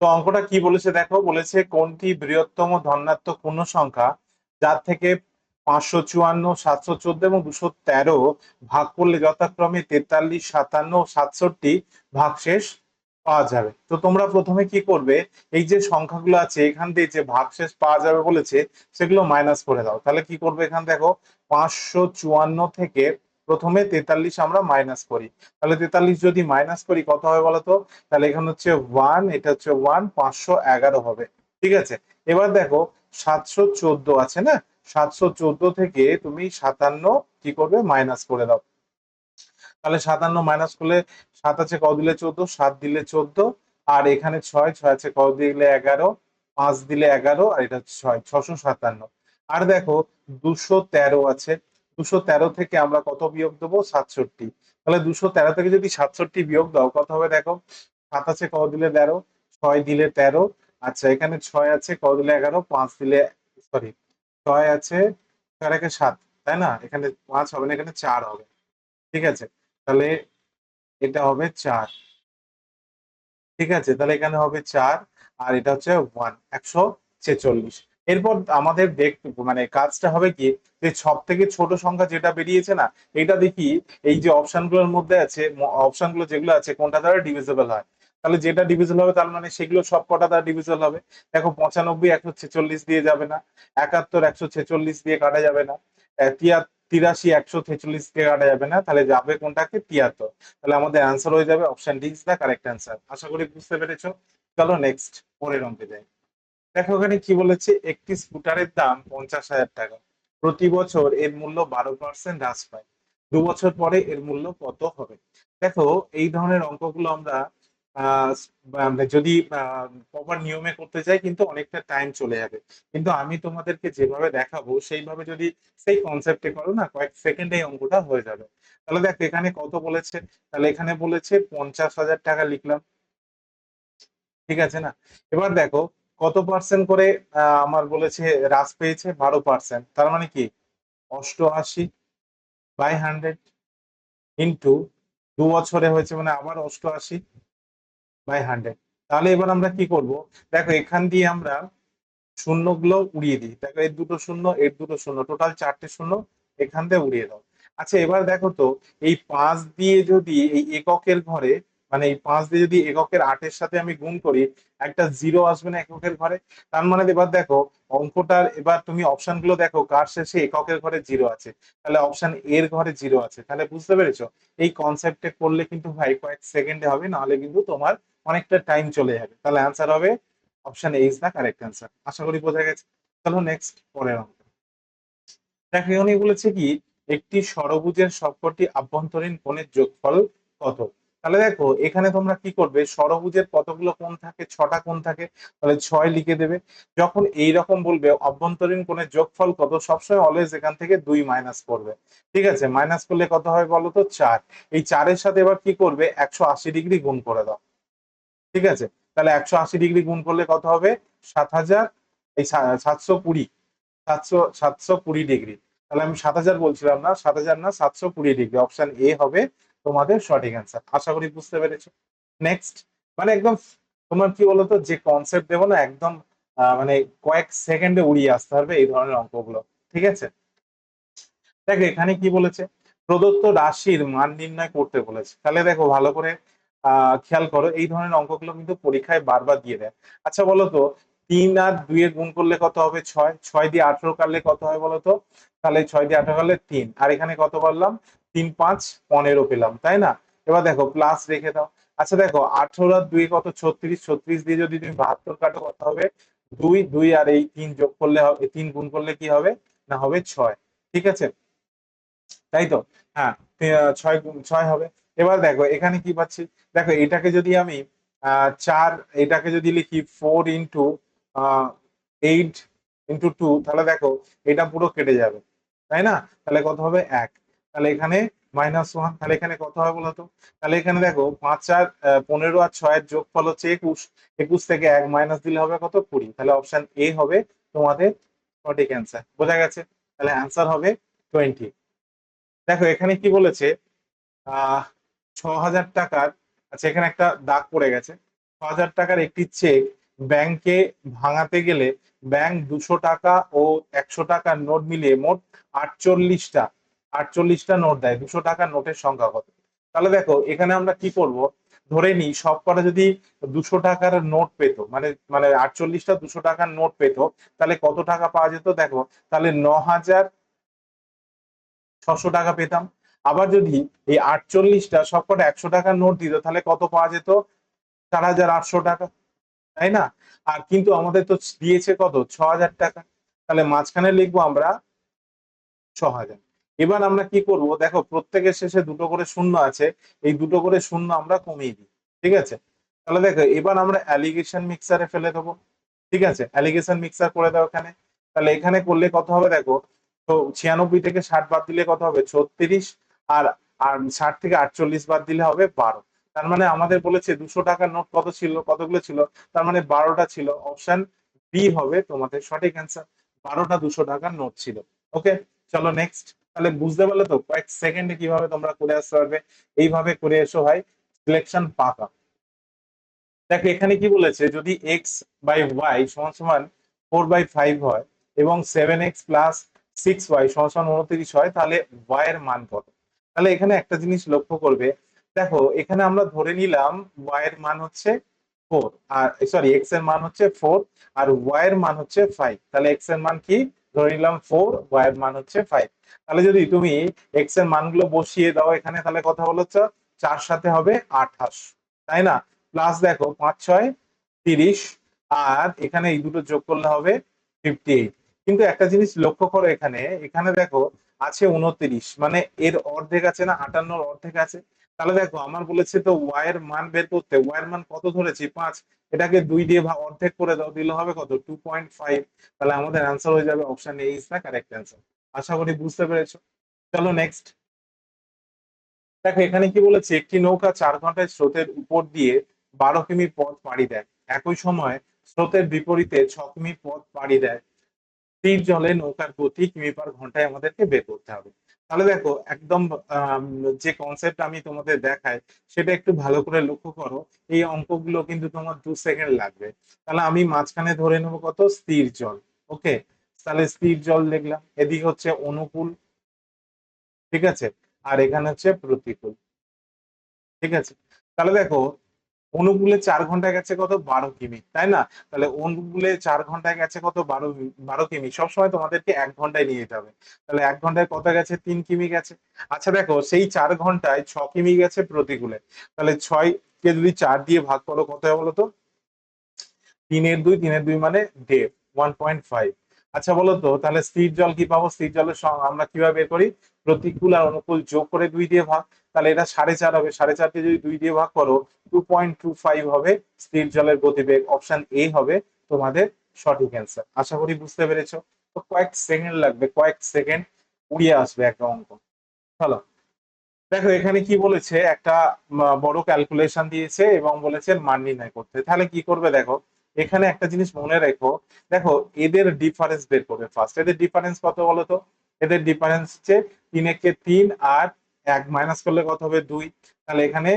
তো অঙ্কটা কি বলেছে দেখো? বলেছে কোনটি বৃহত্তম ধনাত্মক পূর্ণ সংখ্যা যার থেকে পাঁচশো চুয়ান্ন, সাতশো চোদ্দ এবং দুশো তেরো ভাগ করলে যথাক্রমে তেতাল্লিশ, সাতান্ন, সাতষট্টি ভাগশেষ পাওয়া যাবে। তো তোমরা প্রথমে কি করবে? এই যে সংখ্যাগুলো আছে, এখান দিয়ে যে ভাগশেষ পাওয়া যাবে বলেছে, সেগুলো মাইনাস করে দাও। তাহলে কি করবে এখান দেখো? পাঁচশো চুয়ান্ন থেকে প্রথমে তেতাল্লিশ আমরা মাইনাস করি। তাহলে তেতাল্লিশ যদি মাইনাস করি, কত হবে বলতো? তাহলে এখানে হচ্ছে ওয়ান এটা হচ্ছে ওয়ান পাঁচশো এগারো হবে। ঠিক আছে? এবার দেখো, সাতশো চোদ্দ আছে না? সাতশো চোদ্দ থেকে তুমি সাতান্ন কি করবে? মাইনাস করে দাও। তাহলে সাতান্ন মাইনাস করলে সাত আছে ক দিলে চোদ্দ? সাত দিলে চোদ্দ। আর এখানে ছয় ছয় আছে ক দিলে এগারো? পাঁচ দিলে এগারো, আর এটা হচ্ছে ছয়, ছশো সাতান্ন। আর দেখো, দুশো তেরো আছে। দুশো তেরো থেকে আমরা কত বিয়োগ দেবো? সাতষট্টি। তাহলে দুশো তেরো থেকে যদি সাতষট্টি বিয়োগ দাও, কত হবে দেখো? সাত আছে, ক দিলে তেরো, ছয় দিলে তেরো। আচ্ছা এখানে ছয় আছে, ক দিলে এগারো, পাঁচ দিলে সরি ছয় আছে ছয় একে সাত, তাই না? এখানে পাঁচ হবে না, এখানে চার হবে। ঠিক আছে? তাহলে এটা হবে চার। ঠিক আছে? তাহলে এখানে হবে চার, আর এটা হচ্ছে ওয়ান একশো ছেচল্লিশ। এরপর আমাদের দেখ মানে কাজটা হবে কি? যে সব থেকে ছোট সংখ্যা যেটা বেরিয়েছে না, এটা দেখি এই যে অপশনগুলোর মধ্যে আছে অপশনগুলো যেগুলো আছে, কোনটা দ্বারা ডিভিজিবল হয়? তাহলে যেটা ডিভিজিবল হবে তার মানে সেগুলো সব কটা দ্বারা ডিভিজিবল হবে। দেখো পঁচানব্বই একশো ছেচল্লিশ দিয়ে যাবে না, একাত্তর একশো ছেচল্লিশ দিয়ে কাটা যাবে না তিরাশি একশো ছেচল্লিশ দিয়ে কাটা যাবে না, তাহলে যাবে কোনটাকে? তিয়াত্তর। তাহলে আমাদের অ্যান্সার হয়ে যাবে option D is the correct answer আশা করি বুঝতে পেরেছ। চলো নেক্সট পরের অঙ্কে যাই। দেখো ওখানে কি বলেছে? একটি স্কুটারের দাম পঞ্চাশ হাজার টাকা। প্রতি বছর এর মূল্য বারো পার্সেন্ট হ্রাস পায়। দু বছর পরে এর মূল্য কত হবে? দেখো, এই ধরনের অঙ্কগুলো আমরা যদি প্রপার নিয়মে করতে চাই কিন্তু অনেকটা টাইম চলে যাবে। কিন্তু আমি তোমাদেরকে যেভাবে দেখাবো, সেইভাবে যদি সেই কনসেপ্টে করো না, কয়েক সেকেন্ডে এই অঙ্কটা হয়ে যাবে। তাহলে দেখ, এখানে কত বলেছে? তাহলে এখানে বলেছে পঞ্চাশ হাজার টাকা লিখলাম। ঠিক আছে না? এবার দেখো কত পার্সেন্ট করে আমার বলেছে হ্রাস পেয়েছে? বারো পার্সেন্ট তার মানে কি? অষ্টআশি বাই হান্ড্রেড ইন্টু দু বছরে হয়েছে মানে আবার অষ্টআশি বাই হান্ড্রেড তাহলে এবার আমরা কি করব? দেখো, এখান দিয়ে আমরা শূন্যগুলো উড়িয়ে দিই। দেখো, এর দুটো শূন্য, এর দুটো শূন্য। টোটাল চারটে শূন্য, এখান থেকে উড়িয়ে দাও। আচ্ছা এবার দেখো তো, এই পাঁচ দিয়ে যদি এই এককের ঘরে মানে এই পাঁচ দিয়ে যদি এককের আটের সাথে আমি গুণ করি, একটা জিরো আসবে না এককের ঘরে। তার মানে এবার দেখো, অঙ্কটার এবার তুমি অপশনগুলো দেখো, কার শেষে এককের ঘরে জিরো আছে। তাহলে অপশন এর ঘরে জিরো আছে। তাহলে বুঝতে পেরেছ? এই কনসেপ্টে করলে কিন্তু ভাই কয়েক সেকেন্ডে হবে, নাহলে কিন্তু তোমার অনেকটা টাইম চলে যাবে। তাহলে অ্যান্সার হবে option A is the correct answer আশা করি বোঝা গেছে। চলো নেক্সট পরের অঙ্ক। দেখো উনি বলেছে কি, একটি ষড়ভুজের সবকটি আভ্যন্তরীণ কোণের যোগফল কত? তাহলে দেখো, এখানে তোমরা কি করবে? ষড়ভুজের কতগুলো কোণ থাকে? ছটা কোণ থাকে? তাহলে ছয় লিখে দেবে। যখন এই রকম বলবে, অভ্যন্তরীণ কোণের যোগফল কত? সবসময় অলওয়েজ এখান থেকে দুই মাইনাস করবে। ঠিক আছে? মাইনাস করলে কত হয় বলো তো? চার। এই চারের সাথে এবার কি করবে? একশো আশি ডিগ্রি গুণ করে দাও। ঠিক আছে? তাহলে একশো আশি ডিগ্রি গুণ করলে কত হবে? সাত হাজার। এই সাতশো কুড়ি। সাতশো সাতশো কুড়ি ডিগ্রি। তাহলে আমি সাত হাজার বলছিলাম না? সাত হাজার না, সাতশো কুড়ি ডিগ্রি। অপশন এ হবে তোমাদের সঠিক অ্যান্সার আশা করি বুঝতে পেরেছ। নেক্সট মানে একদম তোমার কি বলতো, যে কনসেপ্ট দেবো না, একদম মানে কয়েক সেকেন্ডে উড়িয়ে আসতে পারবে এই ধরনের অঙ্কগুলো। ঠিক আছে? দেখো, এখানে কি বলেছে? প্রদত্ত রাশির মান নির্ণয় করতে বলেছে। তাহলে দেখো, ভালো করে খেয়াল করো, এই ধরনের অঙ্কগুলো কিন্তু পরীক্ষায় বারবার দিয়ে দেয়। আচ্ছা বলো তো, তিন আর দুই এর গুণ করলে কত হবে? ছয়। ছয় দিয়ে আঠারো কাটলে কত হয় বলতো তাহলে ছয় দিয়ে আঠারো কাটলে তিন। আর এখানে কত পারলাম তিন পাঁচ পনেরো পেলাম, তাই না? এবার দেখো প্লাস রেখে দাও। আচ্ছা দেখো, আঠারো আর দুই কত? ছত্রিশ। ছত্রিশ দিয়ে যদি তুমি বাহাত্তর কাটো, কত হবে? দুই দুই আর এই তিন যোগ করলে হবে, তিন গুণ করলে কি হবে? না হবে ছয়। ঠিক আছে? তাই তো? হ্যাঁ ছয় গুণ- ছয় হবে। এবার দেখো, এখানে কি পাচ্ছি? দেখো, এটাকে যদি আমি চার, এটাকে যদি লিখি four into eight into two তাহলে দেখো, এটা পুরো কেটে যাবে। তাই না? তাহলে কত হবে? এক। তাহলে এখানে মাইনাস ওয়ান তাহলে এখানে কত হবে বলতো? তাহলে এখানে দেখো পাঁচ আর পনেরো আর ছয়ের যোগফল হচ্ছে একুশ। একুশ থেকে এক মাইনাস দিলে হবে কত? কুড়ি। তাহলে অপশন এ হবে তোমাদের সঠিক অ্যান্সার বোঝা গেছে? তাহলে অ্যান্সার হবে টোয়েন্টি দেখো এখানে কি বলেছে? আহ, ছ হাজার টাকার আচ্ছা এখানে একটা দাগ পড়ে গেছে। ছ হাজার টাকার একটি চেক ব্যাংকে ভাঙাতে গেলে ব্যাংক দুশো টাকা ও একশো টাকার নোট মিলিয়ে মোট আটচল্লিশটা। আটচল্লিশটা নোট দেয়, দুশো টাকার নোটের সংখ্যা কত? তাহলে দেখো, এখানে আমরা কি করব? ধরে নিই সব কটা যদি দুশো টাকার নোট পেতো মানে মানে আটচল্লিশটা দুশো টাকার নোট পেতো, তাহলে কত টাকা পাওয়া যেত? দেখো, তাহলে ন হাজার ছশো টাকা পেতাম। আবার যদি এই আটচল্লিশটা সবকটা একশো টাকার নোট দিত, তাহলে কত পাওয়া যেত? চার হাজার আটশো টাকা, তাই না? আর কিন্তু আমাদের তো দিয়েছে কত? ছ হাজার টাকা। তাহলে মাঝখানে লিখব আমরা ছ হাজার। এবার আমরা কি করব? দেখো, প্রত্যেকের শেষে দুটো করে শূন্য আছে। এই দুটো করে শূন্য আমরা কমিয়ে দিই, ঠিক আছে? তাহলে দেখো, এবার আমরা অ্যালিগেশন মিক্সারে ফেলে দেবো, ঠিক আছে? অ্যালিগেশন মিক্সার করে দাও এখানে। তাহলে এখানে করলে কত হবে দেখো? তো ছিয়ানব্বই থেকে ষাট বাদ দিলে কত হবে? ছত্রিশ। আর আর ষাট থেকে আটচল্লিশ বাদ দিলে হবে বারো। তার মানে আমাদের বলেছে দুশো টাকার নোট কত ছিল? কতগুলো ছিল? তার মানে বারোটা ছিল। অপশন বি হবে তোমাদের সঠিক অ্যান্সার বারোটা দুশো টাকার নোট ছিল। ওকে চলো নেক্সট তাহলে বুঝতে পারলে তো কয়েক সেকেন্ডে কীভাবে তোমরা করে আসতে পারবে। এইভাবে করে এসো হয় সিলেকশন পাকা। দেখো, এখানে কি বলেছে, যদি এক্স বাই ওয়াই সমান সমান ফোর বাই ফাইভ হয় এবং seven x plus six y সমান সমান উনত্রিশ হয়, তাহলে ওয়াই এর মান কত? তাহলে এখানে একটা জিনিস লক্ষ্য করবে। দেখো, এখানে আমরা ধরে নিলাম ওয়াই এর মান হচ্ছে ফোর আর সরি এক্সের মান হচ্ছে ফোর আর ওয়াই এর মান হচ্ছে ফাইভ তাহলে এক্সের মান কি? ধরে নিলাম ফোর ওয়াই এর মান হচ্ছে ফাইভ তাহলে যদি তুমি এক্সের মানগুলো বসিয়ে দাও এখানে, তাহলে কথা বলছো চার সাথে হবে আঠাশ। তাই না? প্লাস দেখো, পাঁচ, ছয়, তিরিশ, আর এখানে এই দুটো যোগ করলে হবে ফিফটি এইট কিন্তু একটা জিনিস লক্ষ্য করো এখানে এখানে দেখো আছে উনত্রিশ মানে এর অর্ধেক আছে না, আটান্নর অর্ধেক আছে। তাহলে দেখো, আমার বলেছে তো ওয়াই এর মান বের করতে ওয়াই এর মান কত ধরেছি? পাঁচ। এটাকে দুই দিয়ে ভাগ অর্ধেক করে দাও, দিলে হবে কত? টু পয়েন্ট ফাইভ তাহলে আমাদের অ্যান্সার হয়ে যাবে option A is the correct answer আশা করি বুঝতে পেরেছ। চলো নেক্সট দেখো, এখানে কি বলেছে? একটি নৌকা চার ঘন্টায় স্রোতের উপর দিয়ে বারো কিমি পথ পাড়ি দেয়। একই সময় স্রোতের বিপরীতে ছ কিমি পথ পাড়ি দেয়। স্থির জলে নৌকার গতি কিমি পার ঘন্টায় আমাদেরকে বের করতে হবে। তাহলে দেখো, একদম যে কনসেপ্ট আমি তোমাদের দেখাই, সেটা একটু ভালো করে লক্ষ্য করো। এই অঙ্কগুলো কিন্তু তোমার দু সেকেন্ড লাগবে। তাহলে আমি মাঝখানে ধরে নেব কত? স্থির জল। ওকে তাহলে স্থির জল দেখলাম। এদিকে হচ্ছে অনুকূল। ঠিক আছে? আর এখানে হচ্ছে প্রতিকূল। ঠিক আছে? তাহলে দেখো অনুকূলে চার ঘন্টায় গেছে কত? বারো কিমি, তাই না? তাহলে অনুকূলে চার ঘন্টায় গেছে কত? বারো বারো কিমি। সবসময় তোমাদেরকে এক ঘন্টায় নিয়ে যেতে হবে। তাহলে এক ঘন্টায় কত গেছে? তিন কিমি গেছে। আচ্ছা দেখো, সেই চার ঘন্টায় ছ কিমি গেছে প্রতিকূলে। তাহলে ছয় কে যদি চার দিয়ে ভাগ করো, কত হবে বলো তো তিনের দুই তিনের দুই মানে দেড় ওয়ান পয়েন্ট ফাইভ আচ্ছা বলতো, তাহলে স্থির জল কি পাবো? স্থির জলের আমরা কীভাবে বের করি? প্রতিকূল আর অনুকূল যোগ করে দুই দিয়ে ভাগ, তাহলে এটা সাড়ে চার হবে। সাড়ে চারকে যদি দুই দিয়ে ভাগ করো টু পয়েন্ট টু ফাইভ হবে স্থির জলের গতিবেগ। অপশন এ হবে তোমাদের সঠিক অ্যান্সার আশা করি বুঝতে পেরেছ। তো কয়েক সেকেন্ড লাগবে, কয়েক সেকেন্ড উড়িয়ে আসবে একটা অঙ্ক। চলো দেখো, এখানে কি বলেছে? একটা বড় ক্যালকুলেশন দিয়েছে এবং বলেছে মান নির্ণয় করতে। তাহলে কি করবে দেখো? এখানে একটা জিনিস মনে রেখো। দেখো, এদের ডিফারেন্স বের করবে ফার্স্ট এদের ডিফারেন্স কত বলো তো এদের ডিফারেন্স হচ্ছে তিন একে তিন আর এক মাইনাস করলে কত হবে দুই? তাহলে এখানে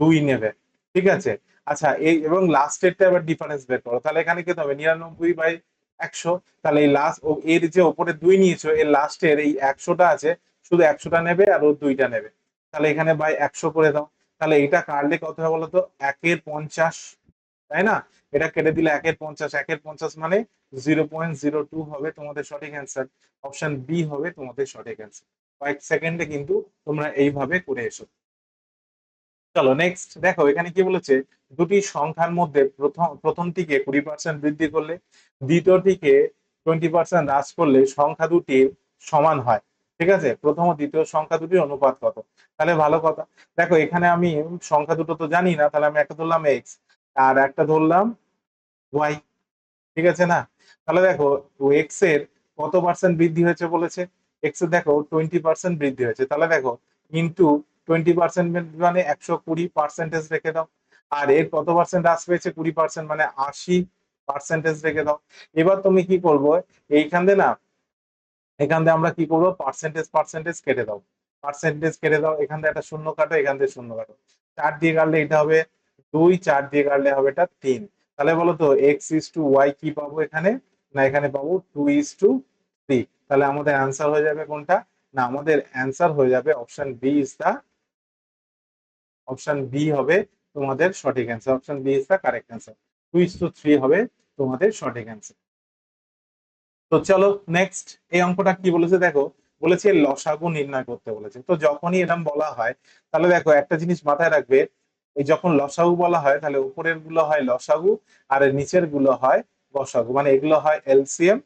দুই নেবে। ঠিক আছে? আচ্ছা এই এবং লাস্টেরটা এবার ডিফারেন্স বের করো। তাহলে এখানে কি হবে নিরানব্বই বাই একশো। তাহলে এই লাস্ট এর যে ওপরে দুই নিয়েছো, এর লাস্টের এই একশোটা আছে, শুধু একশোটা নেবে আর ও দুইটা নেবে। তাহলে এখানে বাই একশো করে দাও। তাহলে এটা কাটলে কত হবে বলতো? একের পঞ্চাশ, তাই না? এটা কেটে দিলে একের পঞ্চাশ একের পঞ্চাশ মানে জিরো পয়েন্ট জিরো টু হবে তোমাদের সঠিক অ্যান্সার অপশন বি হবে তোমাদের সঠিক অ্যান্সার কয়েক সেকেন্ডে কিন্তু তোমরা এইভাবে করে এসো। চলো নেক্সট দেখো এখানে কি বলেছে? দুটি সংখ্যার মধ্যে প্রথম, প্রথমটিকে কুড়ি পার্সেন্ট বৃদ্ধি করলে, দ্বিতীয়টিকে টোয়েন্টি পার্সেন্ট হ্রাস করলে সংখ্যা দুটির সমান হয়। ঠিক আছে? প্রথম ও দ্বিতীয় সংখ্যা দুটির অনুপাত কত? তাহলে ভালো কথা। দেখো এখানে আমি সংখ্যা দুটো তো জানি না, তাহলে আমি একটা ধরলাম এক্স আর একটা ধরলাম ওয়াই ঠিক আছে না? তাহলে দেখো এক্সের কত পার্সেন্ট বৃদ্ধি হয়েছে বলেছে? এক্সের দেখো টোয়েন্টি পার্সেন্ট বৃদ্ধি হয়েছে। তাহলে দেখো ইন্টু টোয়েন্টি পার্সেন্ট মানে একশো কুড়ি পার্সেন্টেজ রেখে দাও। আর এর কত পার্সেন্ট হ্রাস পেয়েছে? কুড়ি পার্সেন্ট মানে আশি পার্সেন্টেজ রেখে দাও। এবার তুমি কি করব? এইখান দিয়ে না, এখান দিয়ে আমরা কি করব? পার্সেন্টেজ পার্সেন্টেজ কেটে দাও। পার্সেন্টেজ কেটে দাও। এখান দিয়ে একটা শূন্য কাটো, এখান দিয়ে শূন্য কাটো। চার দিয়ে কাটলে এটা হবে দুই, চার দিয়ে কাটলে হবে এটা তিন। তাহলে বলো তো এক্স ইস টু ওয়াই কি পাবো এখানে? না, এখানে পাবো টু ইস টু থ্রি তাহলে আমাদের অ্যান্সার হয়ে যাবে কোনটা? না, আমাদের অ্যান্সার হয়ে যাবে option B is the option B হবে তোমাদের সঠিক answer option B is the correct answer two is to three হবে তোমাদের সঠিক অ্যান্সার তো চলো নেক্সট এই অঙ্কটা কি বলেছে দেখো? বলেছে লসাগু নির্ণয় করতে বলেছে। তো যখনই এরকম বলা হয়, তাহলে দেখো একটা জিনিস মাথায় রাখবে এই যখন লসাগু বলা হয়, তাহলে উপরেরগুলো হয় লসাগু আর নিচেরগুলো হয় গসাগু মানে এগুলো হয় এলসিএম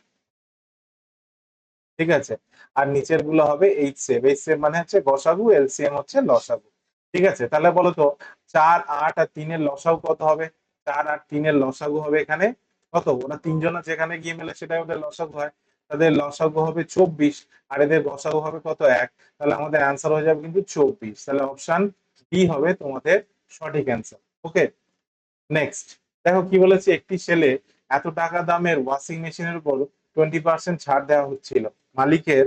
ঠিক আছে? আর নিচেরগুলো হবে এইচসিএম এইচসিএম মানে হচ্ছে গসাগু এলসিএম হচ্ছে লসাগু, ঠিক আছে? তাহলে বলো তো, চার, আট আর তিনের লসাগু কত হবে? চার আর তিনের লসাগু হবে এখানে কত? ওরা তিনজনা যেখানে গিয়ে মেলে সেটাই ওদের লসাগু হয়। তাদের লসাগু হবে চব্বিশ, আর এদের গসাগু হবে কত? এক। তাহলে আমাদের অ্যান্সার হয়ে যাবে কিন্তু চব্বিশ। তাহলে অপশন বি হবে তোমাদের সঠিক অ্যান্সার ওকে নেক্সট দেখো কি বলেছে? একটি ছেলে এত টাকা দামের ওয়াশিং মেশিনের উপর টোয়েন্টি পার্সেন্ট ছাড় দেওয়া হচ্ছিল। মালিকের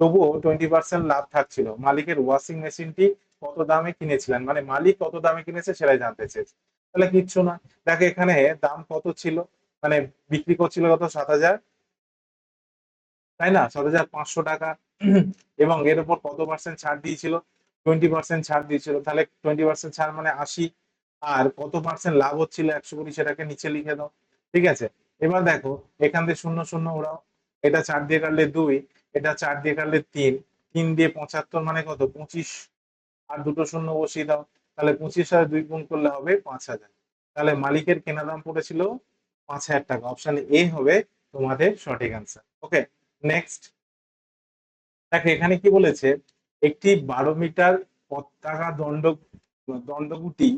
তবুও টোয়েন্টি পার্সেন্ট লাভ থাকছিল। মালিকের ওয়াশিং মেশিনটি কত দামে কিনেছিলেন? মানে মালিক কত দামে কিনেছে সেটাই জানতে চেয়েছে। তাহলে কিচ্ছু না। দেখো এখানে দাম কত ছিল? মানে বিক্রি করছিল কত? সাত হাজার। তাই না? সাত হাজার পাঁচশো টাকা। এবং এর উপর কত পার্সেন্ট ছাড় দিয়েছিল? টোয়েন্টি পার্সেন্ট ছাড় দিয়েছিল। তাহলে টোয়েন্টি পার্সেন্ট ছাড় মানে আশি, আর কত পার্সেন্ট লাভ হচ্ছিল একশো কোটি সেটাকে নিচে লিখে দাও। ঠিক আছে? এবার দেখো, এখান থেকে শূন্য শূন্য ওরাও এটা চার দিয়ে কাটলে দুই, এটা চার দিয়ে কাটলে তিন তিন দিয়ে পঁচাত্তর মানে কত? পঁচিশ। আর দুটো শূন্য বসিয়ে দাও। তাহলে পঁচিশ হাজার দুই গুণ করলে হবে পাঁচ হাজার। তাহলে মালিকের কেনা দাম পড়েছিল পাঁচ হাজার টাকা। অপশন এ হবে তোমাদের সঠিক অ্যান্সার ওকে নেক্সট দেখো, এখানে কি বলেছে? একটি বারো মিটার পতাকা দণ্ড দণ্ডগুটি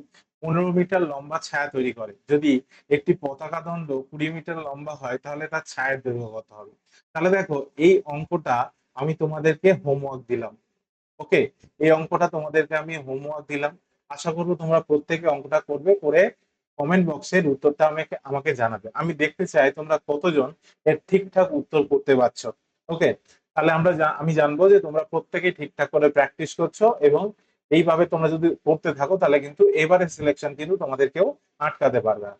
পনেরো মিটার লম্বা ছায়া তৈরি করে। যদি একটি পতাকা দণ্ড কুড়ি মিটার লম্বা হয়, তাহলে তার ছায়ের দৈর্ঘ্য কত হবে? তাহলে দেখো, এই অঙ্কটা আমি তোমাদেরকে হোমওয়ার্ক দিলাম। ওকে এই অঙ্কটা তোমাদেরকে আমি হোমওয়ার্ক দিলাম। আশা করব তোমরা প্রত্যেকে অঙ্কটা করবে, করে কমেন্ট বক্সের উত্তরটা আমাকে আমাকে জানাবে। আমি দেখতে চাই তোমরা কতজন এর ঠিকঠাক উত্তর করতে পারছ। ওকে তাহলে আমরা আমি জানব যে তোমরা প্রত্যেকেই ঠিকঠাক করে প্র্যাকটিস করছ এবং এইভাবে তোমরা যদি করতে থাকো তাহলে কিন্তু এবারে সিলেকশন কিন্তু তোমাদেরকেও আটকাতে পারবে। না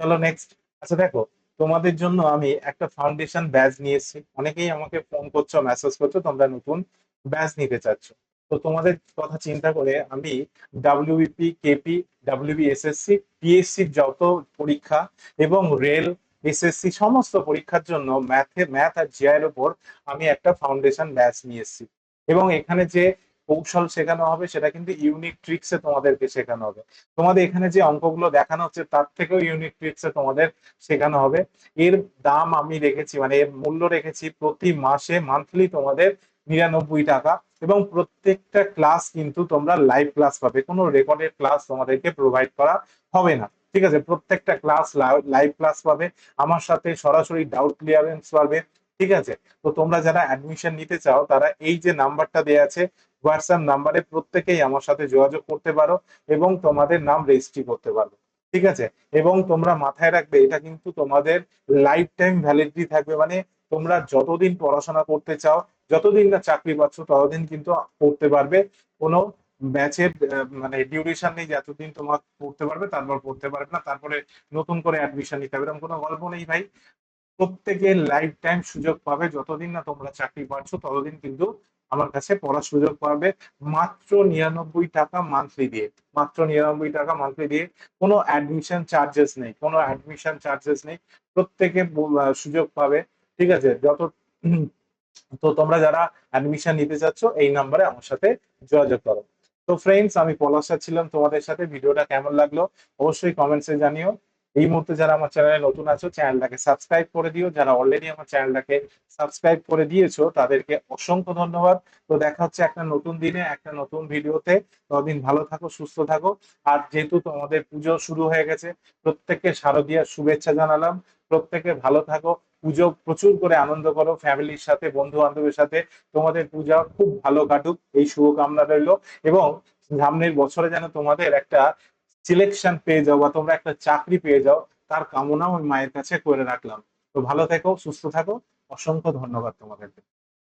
চলো নেক্সট আচ্ছা দেখো, তোমাদের জন্য আমি একটা ফাউন্ডেশন ব্যাচ নিয়ে এসেছি। অনেকেই আমাকে ফোন করছ মেসেজ করছ, তোমরা নতুন ব্যাচ নিতে চাচ্ছ। তো তোমাদের কথা চিন্তা করে আমি ডাব্লিউবিপি কেপি ডাব্লিউবি এসএসসি পিএসসির যত পরীক্ষা এবং রেল এসএসসি সমস্ত পরীক্ষার জন্য ম্যাথে ম্যাথ আর জিআই এর উপর আমি একটা ফাউন্ডেশন ব্যাচ নিয়ে এসেছি। এবং এখানে যে কৌশল শেখানো হবে, সেটা কিন্তু ইউনিক ট্রিক্সে তোমাদেরকে শেখানো হবে। তোমাদের এখানে যে অঙ্কগুলো দেখানো হচ্ছে, তার থেকেও ইউনিক ট্রিক্সে তোমাদের শেখানো হবে। এর দাম আমি রেখেছি মানে এর মূল্য রেখেছি প্রতি মাসে মান্থলি তোমাদের নিরানব্বই টাকা এবং প্রত্যেকটা ক্লাস কিন্তু তোমরা লাইভ ক্লাস পাবে। কোনো রেকর্ডেড ক্লাস তোমাদেরকে প্রোভাইড করা হবে না। ঠিক আছে, প্রত্যেকটা ক্লাস লাইভ ক্লাস পাবে। আমার সাথে সরাসরি ডাউট ক্লিয়ারেন্স পাবে, ঠিক আছে? তো তোমরা যারা অ্যাডমিশন নিতে চাও, তারা এই যে নাম্বারটা দেওয়া আছে হোয়াটসঅ্যাপ নাম্বারে প্রত্যেকেই আমার সাথে যোগাযোগ করতে পারো এবং তোমাদের নাম রেজিস্ট্রি করতে পারো, ঠিক আছে? এবং তোমরা মাথায় রাখবে, এটা কিন্তু তোমাদের লাইফ টাইম ভ্যালিডিটি থাকবে। মানে তোমরা যতদিন পড়াশোনা করতে চাও, যতদিন না চাকরি পাচ্ছ, ততদিন কিন্তু করতে পারবে। কোনো ব্যাচের মানে ডিউরেশন নেই যে এতদিন তোমার পড়তে পারবে, তারপর পড়তে পারবে না, তারপরে নতুন করে অ্যাডমিশন নিতে হবে, এরকম কোনো গল্প নেই ভাই। প্রত্যেকে লাইফ টাইম সুযোগ পাবে, যতদিন না তোমরা চাকরি পাচ্ছ, ততদিন কিন্তু আমার কাছে পড়ার সুযোগ পাবে। মাত্র নিরানব্বই টাকা মান্থলি দিয়ে, মাত্র নিরানব্বই টাকা মান্থলি দিয়ে কোনো অ্যাডমিশন চার্জেস নেই, কোনো অ্যাডমিশন চার্জেস নেই, প্রত্যেকে সুযোগ পাবে, ঠিক আছে? যত, তো তোমরা যারা অ্যাডমিশন নিতে চাচ্ছ, এই নাম্বারে আমার সাথে যোগাযোগ করো। তো ফ্রেন্ডস আমি পলাশা ছিলাম তোমাদের সাথে। ভিডিওটা কেমন লাগল অবশ্যই কমেন্টসে জানিও। এই মুহূর্তে যারা আমার চ্যানেলে নতুন আছো চ্যানেলটাকে সাবস্ক্রাইব করে দিও। যারা অলরেডি আমার চ্যানেলটাকে সাবস্ক্রাইব করে দিয়েছ, তাদেরকে অসংখ্য ধন্যবাদ। তো দেখা হচ্ছে একটা নতুন দিনে, একটা নতুন ভিডিওতে। ততদিন ভালো থাকো, সুস্থ থাকো। আর যেহেতু তোমাদের পুজো শুরু হয়ে গেছে, প্রত্যেককে শারদীয়ার শুভেচ্ছা জানালাম। প্রত্যেকে ভালো থাকো। পুজো প্রচুর করে আনন্দ করো ফ্যামিলির সাথে বন্ধু বান্ধবের সাথে। তোমাদের পূজা খুব ভালো কাটুক, এই শুভকামনা রইল। এবং সামনের বছরে যেন তোমাদের একটা সিলেকশন পেয়ে যাও বা তোমরা একটা চাকরি পেয়ে যাও, তার কামনাও আমি মায়ের কাছে করে রাখলাম। তো ভালো থেকো, সুস্থ থাকো। অসংখ্য ধন্যবাদ তোমাদেরকে।